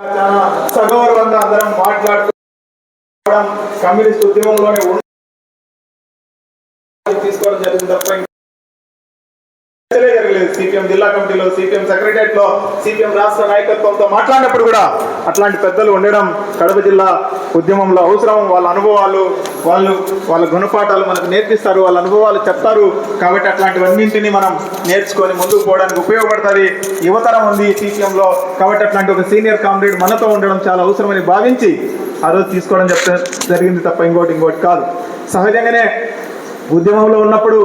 చాలా సగౌరవంగా అందరం మాట్లాడుకోవడం కమ్యూనిస్ట్ ఉద్యమంలోనే తీసుకోవడం జరిగింది తప్ప సిపిఎం జిల్లా కమిటీలో సిపిఎం సెక్రటరియట్లో సిపిఎం రాష్ట్ర నాయకత్వంతో మాట్లాడినప్పుడు కూడా అట్లాంటి పెద్దలు ఉండడం కడప జిల్లా ఉద్యమంలో అవసరం. వాళ్ళ అనుభవాలు వాళ్ళు వాళ్ళ గుణపాఠాలు మనకు నేర్పిస్తారు వాళ్ళ అనుభవాలు చెప్తారు. కాబట్టి అట్లాంటివన్నింటినీ మనం నేర్చుకొని ముందుకు పోవడానికి ఉపయోగపడుతుంది. యువతరం ఉంది సిపిఎంలో. కాబట్టి అట్లాంటి ఒక సీనియర్ కామ్రేడ్ మనతో ఉండడం చాలా అవసరమని భావించి ఆ రోజు తీసుకోవడం చెప్తే జరిగింది తప్ప ఇంకోటి ఇంకోటి కాదు. సహజంగానే ఉద్యమంలో ఉన్నప్పుడు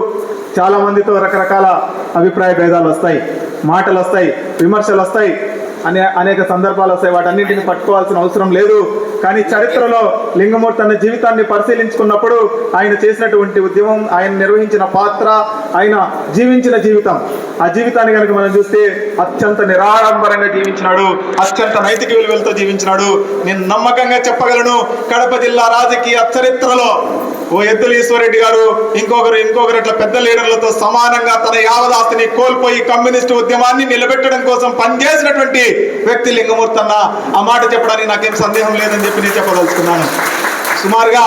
చాలా మందితో రకరకాల అభిప్రాయ భేదాలు వస్తాయి మాటలు వస్తాయి విమర్శలు వస్తాయి అనే అనేక సందర్భాలు వస్తాయి. వాటన్నింటిని పట్టుకోవాల్సిన అవసరం లేదు. కానీ చరిత్రలో లింగమూర్తి తన జీవితాన్ని పరిశీలించుకున్నప్పుడు ఆయన చేసినటువంటి ఉద్యమం ఆయన నిర్వహించిన పాత్ర ఆయన జీవించిన జీవితం. ఆ జీవితాన్ని కనుక మనం చూస్తే అత్యంత నిరాడంబరంగా జీవించినాడు. అత్యంత నైతిక విలువలతో జీవించినాడు. నేను నమ్మకంగా చెప్పగలను కడప జిల్లా రాజకీయ చరిత్రలో ఓ ఎద్దుల ఈశ్వరెడ్డి గారు ఇంకొకరు ఇంకొకరు ఇట్లా పెద్ద లీడర్లతో సమానంగా తన యావదాస్తిని కోల్పోయి కమ్యూనిస్టు ఉద్యమాన్ని నిలబెట్టడం కోసం పనిచేసినటువంటి వ్యక్తి లింగమూర్తి అన్న ఆ మాట చెప్పడానికి నాకేం సందేహం లేదని చెప్పి నేను చెప్పదలుచుకున్నాను. సుమారుగా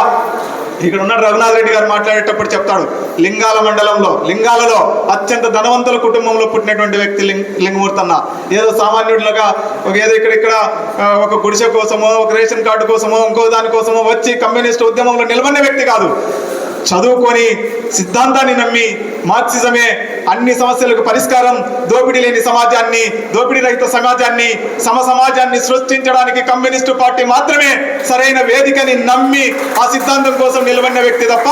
ఇక్కడ ఉన్న రఘునాథ్ రెడ్డి గారు మాట్లాడేటప్పుడు చెప్తాడు లింగాల మండలంలో లింగాలలో అత్యంత ధనవంతుల కుటుంబంలో పుట్టినటువంటి వ్యక్తి లింగ లింగమూర్తి అన్న. ఏదో సామాన్యుడిలాగా ఒక ఏదో ఇక్కడ ఇక్కడ ఒక గుడిసె కోసమో ఒక రేషన్ కార్డు కోసమో ఇంకో దానికోసమో వచ్చి కమ్యూనిస్ట్ ఉద్యమంలో నిలబడిన వ్యక్తి కాదు. చదువుకొని సిద్ధాంతాన్ని నమ్మి మార్క్సిజమే అన్ని సమస్యలకు పరిష్కారం దోపిడీ లేని సమాజాన్ని దోపిడీ రహిత సమాజాన్ని సమ సమాజాన్ని సృష్టించడానికి కమ్యూనిస్టు పార్టీ మాత్రమే సరైన వేదికని నమ్మి ఆ సిద్ధాంతం కోసం నిలబడిన వ్యక్తి తప్ప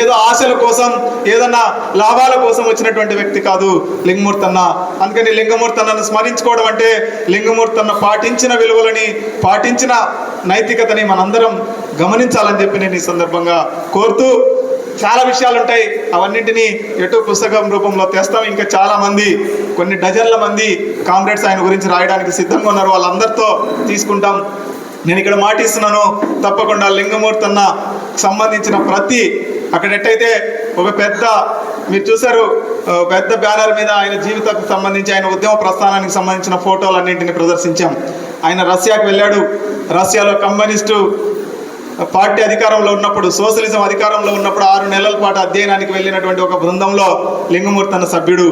ఏదో ఆశల కోసం ఏదన్నా లాభాల కోసం వచ్చినటువంటి వ్యక్తి కాదు లింగమూర్తన్న. అందుకని లింగమూర్తన్నను స్మరించుకోవడం అంటే లింగమూర్తన్న పాటించిన విలువలని పాటించిన నైతికతని మనందరం గమనించాలని చెప్పి నేను ఈ సందర్భంగా కోరుతూ చాలా విషయాలు ఉంటాయి అవన్నింటినీ ఎటు పుస్తకం రూపంలో తెస్తాం. ఇంకా చాలా మంది కొన్ని డజన్ల మంది కామ్రేడ్స్ ఆయన గురించి రాయడానికి సిద్ధంగా ఉన్నారు. వాళ్ళందరితో తీసుకుంటాం. నేను ఇక్కడ మాటిస్తున్నాను. తప్పకుండా లింగమూర్తి అన్న సంబంధించిన ప్రతి అక్కడ ఎట్టయితే ఒక పెద్ద మీరు చూసారు పెద్ద బ్యానర్ మీద ఆయన జీవితానికి సంబంధించి ఆయన ఉద్యమ ప్రస్థానానికి సంబంధించిన ఫోటోలన్నింటినీ ప్రదర్శించాం. ఆయన రష్యాకు వెళ్ళాడు. రష్యాలో కమ్యూనిస్టు పార్టీ అధికారంలో ఉన్నప్పుడు సోషలిజం అధికారంలో ఉన్నప్పుడు ఆరు నెలల పాటు అధ్యయనానికి వెళ్ళినటువంటి ఒక బృందంలో లింగమూర్తి అన్న సభ్యుడు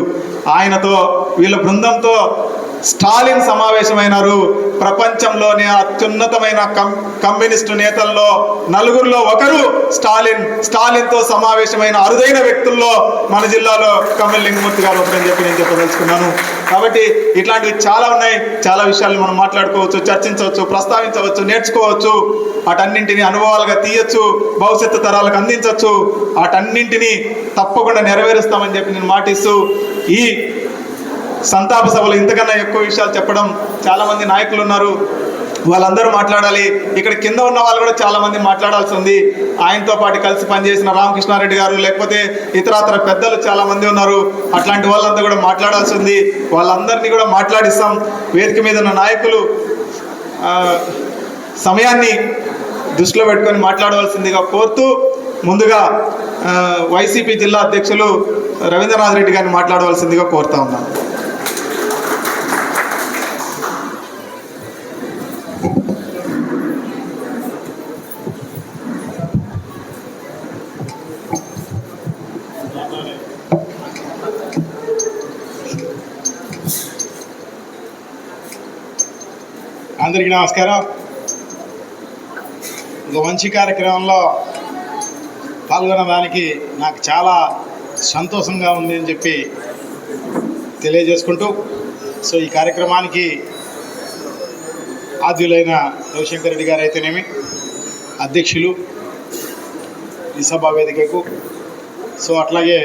ఆయనతో వీళ్ళ బృందంతో స్టాలిన్ సమావేశమైనారు. ప్రపంచంలోనే అత్యున్నతమైన కం కమ్యూనిస్టు నేతల్లో నలుగురిలో ఒకరు స్టాలిన్. స్టాలిన్తో సమావేశమైన అరుదైన వ్యక్తుల్లో మన జిల్లాలో కమ్మల్ లింగమూర్తి గారు ఒకరని చెప్పి నేను చెప్పదలుచుకున్నాను. కాబట్టి ఇట్లాంటివి చాలా ఉన్నాయి. చాలా విషయాలు మనం మాట్లాడుకోవచ్చు చర్చించవచ్చు ప్రస్తావించవచ్చు నేర్చుకోవచ్చు. వాటన్నింటిని అనుభవాలుగా తీయచ్చు భవిష్యత్తు తరాలకు అందించవచ్చు వాటన్నింటినీ తప్పకుండా నెరవేరుస్తామని చెప్పి నేను మాటిస్తూ ఈ సంతాప సభలో ఇంతకన్నా ఎక్కువ విషయాలు చెప్పడం చాలామంది నాయకులు ఉన్నారు. వాళ్ళందరూ మాట్లాడాలి. ఇక్కడ కింద ఉన్న వాళ్ళు కూడా చాలా మంది మాట్లాడాల్సి ఉంది. ఆయనతో పాటు కలిసి పనిచేసిన రామకృష్ణారెడ్డి గారు లేకపోతే ఇతరాతర పెద్దలు చాలా మంది ఉన్నారు. అట్లాంటి వాళ్ళంతా కూడా మాట్లాడాల్సి ఉంది. వాళ్ళందరినీ కూడా మాట్లాడిస్తాం. వేదిక మీద ఉన్న నాయకులు సమయాన్ని దృష్టిలో పెట్టుకొని మాట్లాడవలసిందిగా కోరుతూ ముందుగా వైసీపీ జిల్లా అధ్యక్షులు రవీంద్రనాథ్ రెడ్డి గారిని మాట్లాడవలసిందిగా కోరుతా ఉన్నాను. అందరికీ నమస్కారం. ఒక మంచి కార్యక్రమంలో పాల్గొనడానికి నాకు చాలా సంతోషంగా ఉంది అని చెప్పి తెలియజేసుకుంటూ సో ఈ కార్యక్రమానికి ఆద్యులైన రవిశంకర్ రెడ్డి గారు అయితేనేమి అధ్యక్షులు ఈ సభా వేదికకు. సో అట్లాగే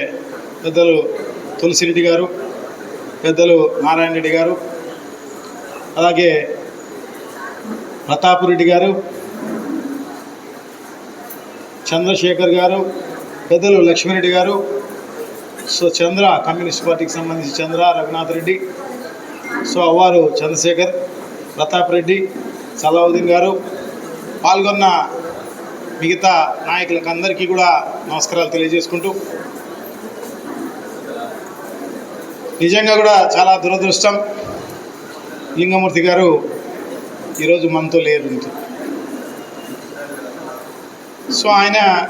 పెద్దలు తులసిరెడ్డి గారు పెద్దలు నారాయణ రెడ్డి గారు అలాగే ప్రతాప్ రెడ్డి గారు చంద్రశేఖర్ గారు పెద్దలు లక్ష్మీరెడ్డి గారు సో చంద్ర కమ్యూనిస్ట్ పార్టీకి సంబంధించి చంద్ర రఘునాథ్ రెడ్డి సో అవ్వారు చంద్రశేఖర్ ప్రతాప్ రెడ్డి సలావుద్దీన్ గారు పాల్గొన్న మిగతా నాయకులకు అందరికీ కూడా నమస్కారాలు తెలియజేసుకుంటూ నిజంగా కూడా చాలా దురదృష్టం లింగమూర్తి గారు ఈరోజు మనతో లేరు సో ఆయన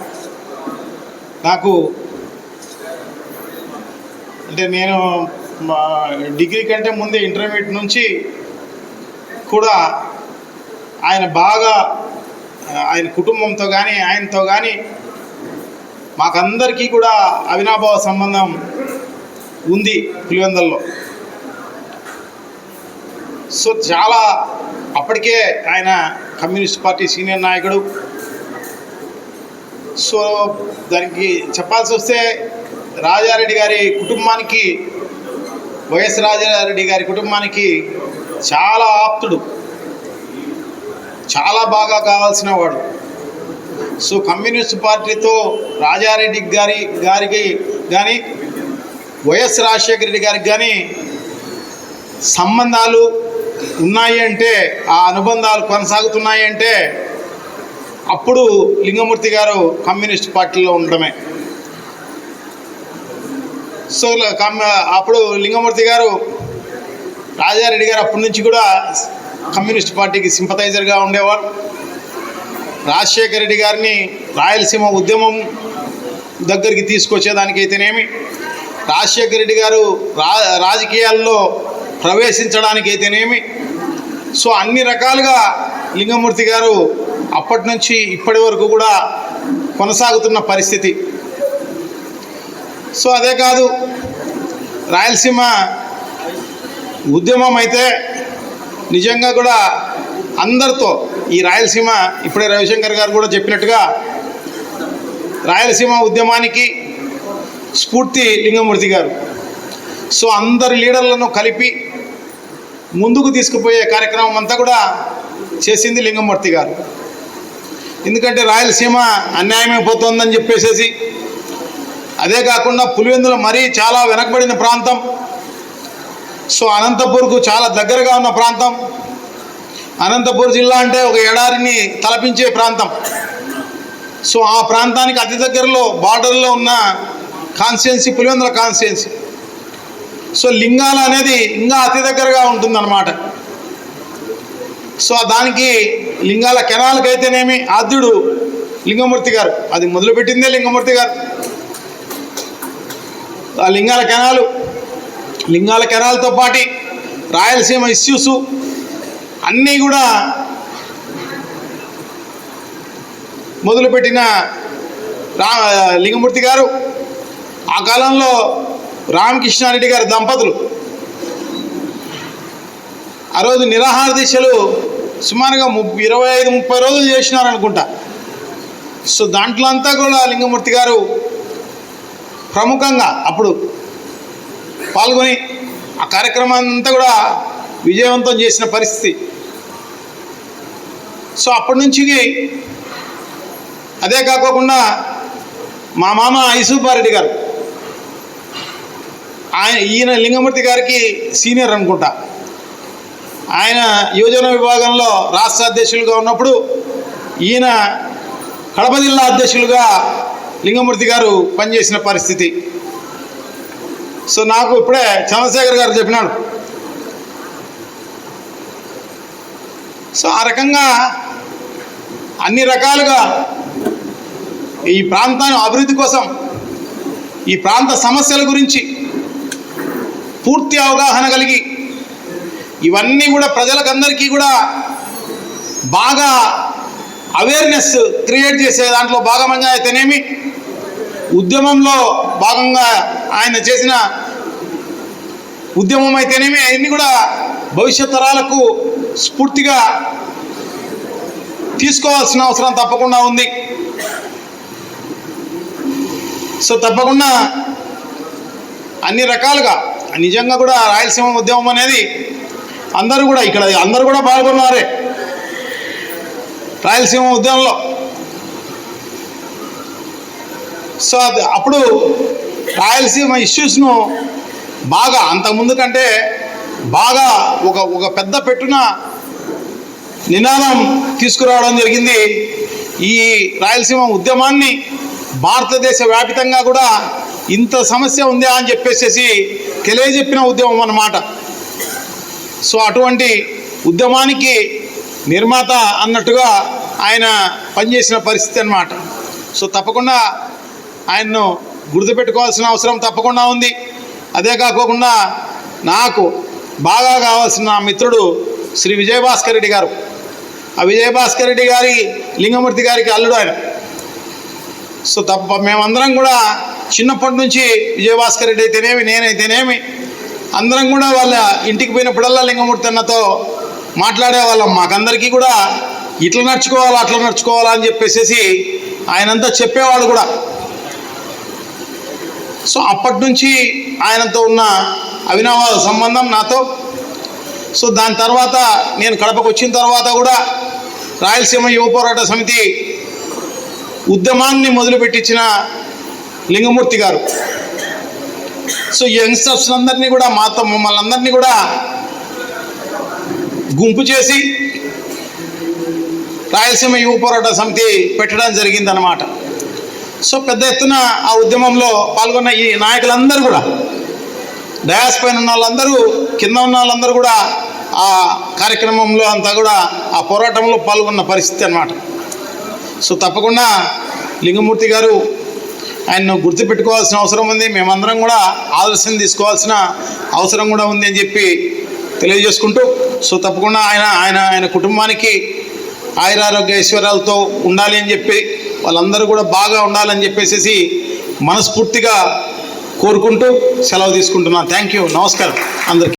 నాకు అంటే నేను మా డిగ్రీ కంటే ముందే ఇంటర్మీడియట్ నుంచి కూడా ఆయన బాగా ఆయన కుటుంబంతో కానీ ఆయనతో కానీ మాకందరికీ కూడా అవినాభావ సంబంధం ఉంది పులివెందల్లో. సో చాలా అప్పటికే ఆయన కమ్యూనిస్ట్ పార్టీ సీనియర్ నాయకుడు. సో దానికి చెప్పాల్సి వస్తే రాజారెడ్డి గారి కుటుంబానికి వైఎస్ రాజారెడ్డి గారి కుటుంబానికి చాలా ఆప్తుడు. చాలా బాగా కావాల్సిన వాడు. సో కమ్యూనిస్ట్ పార్టీతో రాజారెడ్డి గారి గారికి కానీ వైఎస్ రాజశేఖర రెడ్డి గారికి కానీ సంబంధాలు ఉన్నాయి అంటే ఆ అనుబంధాలు కొనసాగుతున్నాయి అంటే అప్పుడు లింగమూర్తి గారు కమ్యూనిస్ట్ పార్టీలో ఉండడమే. సో కమ్ అప్పుడు లింగమూర్తి గారు రాజారెడ్డి గారు అప్పటి నుంచి కూడా కమ్యూనిస్ట్ పార్టీకి సింపతైజర్గా ఉండేవారు. రాజశేఖర రెడ్డి గారిని రాయలసీమ ఉద్యమం దగ్గరికి తీసుకొచ్చేదానికైతేనేమి రాజశేఖర రెడ్డి గారు రా రాజకీయాల్లో ప్రవేశించడానికి అయితేనేమి? సో అన్ని రకాలుగా లింగమూర్తి గారు అప్పటి నుంచి ఇప్పటి వరకు కూడా కొనసాగుతున్న పరిస్థితి. సో అదే కాదు రాయలసీమ ఉద్యమం అయితే నిజంగా కూడా అందరితో ఈ రాయలసీమ ఇప్పుడే రవిశంకర్ గారు కూడా చెప్పినట్టుగా రాయలసీమ ఉద్యమానికి స్ఫూర్తి లింగమూర్తి గారు. సో అందరి లీడర్లను కలిపి ముందుకు తీసుకుపోయే కార్యక్రమం అంతా కూడా చేసింది లింగమూర్తి గారు. ఎందుకంటే రాయలసీమ అన్యాయమైపోతుందని చెప్పేసేసి అదే కాకుండా పులివెందుల మరీ చాలా వెనకబడిన ప్రాంతం సో అనంతపూర్కు చాలా దగ్గరగా ఉన్న ప్రాంతం అనంతపూర్ జిల్లా అంటే ఒక ఎడారిని తలపించే ప్రాంతం. సో ఆ ప్రాంతానికి అతి దగ్గరలో బార్డర్లో ఉన్న constituency Pulivendula constituency. So Lingala అనేది ఇంకా అతి దగ్గరగా ఉంటుందన్నమాట. సో దానికి లింగాల కెనాలకైతేనేమి అయితేనేమి ఆద్యుడు లింగమూర్తి గారు. అది మొదలుపెట్టిందే లింగమూర్తి గారు. ఆ లింగాల కెనాలు లింగాల కెనాలతో పాటి రాయలసీమ ఇష్యూస్ అన్నీ కూడా మొదలుపెట్టిన రా లింగమూర్తి గారు ఆ కాలంలో రామకృష్ణారెడ్డి గారి దంపతులు. ఆ రోజు నిరాహార దీక్షలు సుమారుగా ముప్పై ఇరవై ఐదు ముప్పై రోజులు చేసినారనుకుంటా. సో దాంట్లో అంతా కూడా లింగమూర్తి గారు ప్రముఖంగా అప్పుడు పాల్గొని ఆ కార్యక్రమాన్ని అంతా కూడా విజయవంతం చేసిన పరిస్థితి. సో అప్పటి నుంచి అదే కాకోకుండా మా మామ యూసుఫారెడ్డి గారు ఆయన ఈయన లింగమూర్తి గారికి సీనియర్ అనుకుంటా. ఆయన యువజన విభాగంలో రాష్ట్ర అధ్యక్షులుగా ఉన్నప్పుడు ఈయన కడప జిల్లా అధ్యక్షులుగా లింగమూర్తి గారు పనిచేసిన పరిస్థితి. సో నాకు ఇప్పుడే చంద్రశేఖర్ గారు చెప్పినాడు. సో ఆ రకంగా అన్ని రకాలుగా ఈ ప్రాంతాన్ని అభివృద్ధి కోసం ఈ ప్రాంత సమస్యల గురించి పూర్తి అవగాహన కలిగి ఇవన్నీ కూడా ప్రజలకందరికీ కూడా బాగా అవేర్నెస్ క్రియేట్ చేసే దాంట్లో భాగంగా అయితేనేమి ఉద్యమంలో భాగంగా ఆయన చేసిన ఉద్యమం అయితేనేమి అవన్నీ కూడా భవిష్యత్ తరాలకు స్ఫూర్తిగా తీసుకోవాల్సిన అవసరం తప్పకుండా ఉంది. సో తప్పకుండా అన్ని రకాలుగా నిజంగా కూడా రాయలసీమ ఉద్యమం అనేది అందరూ కూడా ఇక్కడ అందరూ కూడా పాల్గొన్నారే. రాయలసీమ ఉద్యమంలో. సో అది అప్పుడు రాయలసీమ ఇష్యూస్ను బాగా అంతకుముందు కంటే బాగా ఒక ఒక పెద్ద పెట్టున నినాదం తీసుకురావడం జరిగింది. ఈ రాయలసీమ ఉద్యమాన్ని భారతదేశ వ్యాపితంగా కూడా ఇంత సమస్య ఉందా అని చెప్పేసేసి తెలియజెప్పిన ఉద్యమం అన్నమాట. సో అటువంటి ఉద్యమానికి నిర్మాత అన్నట్టుగా ఆయన పనిచేసిన పరిస్థితి అన్నమాట. సో తప్పకుండా ఆయన్ను గుర్తుపెట్టుకోవాల్సిన అవసరం తప్పకుండా ఉంది. అదే కాకోకుండా నాకు బాగా కావాల్సిన మిత్రుడు శ్రీ విజయభాస్కర్ రెడ్డి గారు. ఆ విజయభాస్కర్ రెడ్డి గారి లింగమూర్తి గారికి అల్లుడు ఆయన. సో తప్ప మేమందరం కూడా చిన్నప్పటి నుంచి విజయభాస్కర్ రెడ్డి అయితేనేమి నేనైతేనేమి అందరం కూడా వాళ్ళ ఇంటికి పోయినప్పుడల్లా లింగమూర్తి అన్నతో మాట్లాడేవాళ్ళం మాకందరికీ కూడా ఇట్లా నడుచుకోవాలా అట్లా నడుచుకోవాలా అని చెప్పేసి ఆయనంతా చెప్పేవాడు కూడా. సో అప్పటి నుంచి ఆయనతో ఉన్న అవినావ సంబంధం నాతో. సో దాని తర్వాత నేను కడపకు వచ్చిన తర్వాత కూడా రాయలసీమ యువ పోరాట సమితి ఉద్యమాన్ని మొదలుపెట్టించిన లింగమూర్తి గారు. సో యంగ్స్టర్స్ అందరినీ కూడా మాతో మమ్మల్ని అందరినీ కూడా గుంపు చేసి రాయలసీమ యువ పోరాట సమితి పెట్టడం జరిగిందనమాట సో పెద్ద ఎత్తున ఆ ఉద్యమంలో పాల్గొన్న ఈ నాయకులందరూ కూడా డయాస్ పైన ఉన్న వాళ్ళందరూ కింద ఉన్న వాళ్ళందరూ కూడా ఆ కార్యక్రమంలో అంతా కూడా ఆ పోరాటంలో పాల్గొన్న పరిస్థితి అన్నమాట. సో తప్పకుండా లింగమూర్తి గారు ఆయన్ను గుర్తుపెట్టుకోవాల్సిన అవసరం ఉంది. మేమందరం కూడా ఆదర్శం తీసుకోవాల్సిన అవసరం కూడా ఉంది అని చెప్పి తెలియజేసుకుంటూ సో తప్పకుండా ఆయన ఆయన ఆయన కుటుంబానికి ఆయురారోగ్య ఐశ్వర్యాలతో ఉండాలి అని చెప్పి వాళ్ళందరూ కూడా బాగా ఉండాలని చెప్పేసి మనస్ఫూర్తిగా కోరుకుంటూ సెలవు తీసుకుంటున్నాను. థ్యాంక్ యూ నమస్కారం. అందరికీ.